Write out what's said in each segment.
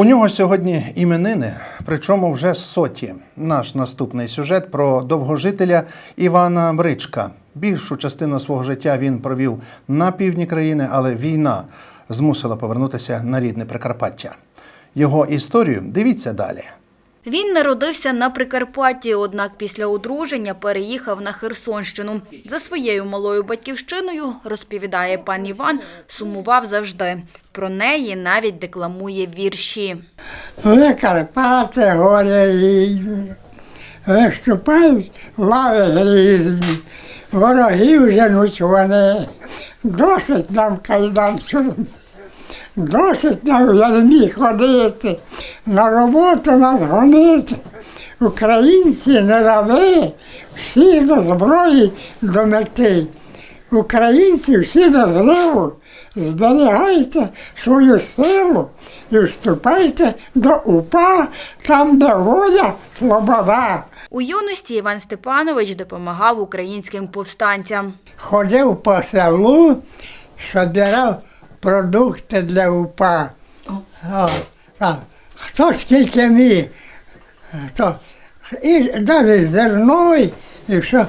У нього сьогодні іменини, причому вже соті. Наш наступний сюжет про довгожителя Івана Бричка. Більшу частину свого життя він провів на півдні країни, але війна змусила повернутися на рідне Прикарпаття. Його історію дивіться далі. Він народився на Прикарпатті, однак після одруження переїхав на Херсонщину. За своєю малою батьківщиною, розповідає пан Іван, сумував завжди. Про неї навіть декламує вірші. Ви Карпати, гори різні, виступають лави грізні, ворогів женуть вони, досить нам кайдан досить нам в ярмі ходити, на роботу нас гонити. Українці не раби, всі до зброї до мети. Українці всі до зриву, зберігайте свою силу і вступайте до УПА, там, де воля, свобода. У юності Іван Степанович допомагав українським повстанцям. Ходив по селу, збирав продукти для УПА. Хто скільки міг. То, і навіть зерно, і все.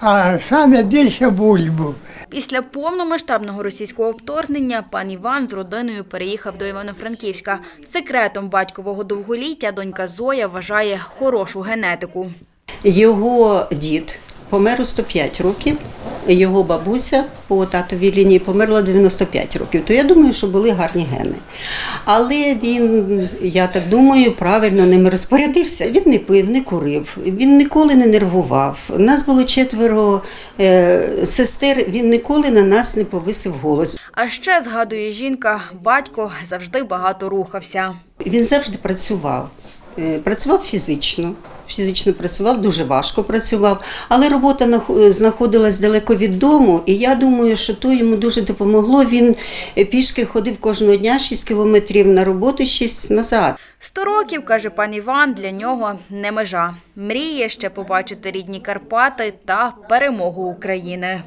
А саме більше бульбу. Після повномасштабного російського вторгнення пан Іван з родиною переїхав до Івано-Франківська. Секретом батькового довголіття донька Зоя вважає хорошу генетику. Його дід помер у 105 років, його бабуся по татовій лінії померла 95 років. То я думаю, що були гарні гени. Але він, я так думаю, правильно ними розпорядився. Він не пив, не курив, він ніколи не нервував. Нас було четверо е, сестер, він ніколи на нас не повисив голос. А ще, згадує жінка, батько завжди багато рухався. Він завжди працював. Е, Працював фізично, фізично працював, дуже важко працював, але робота нах- знаходилась далеко від дому, і я думаю, що то йому дуже допомогло. Він е, пішки ходив кожного дня 6 кілометрів на роботу, 6 назад. Сто років, каже пан Іван, для нього не межа. Мріє ще побачити рідні Карпати та перемогу України.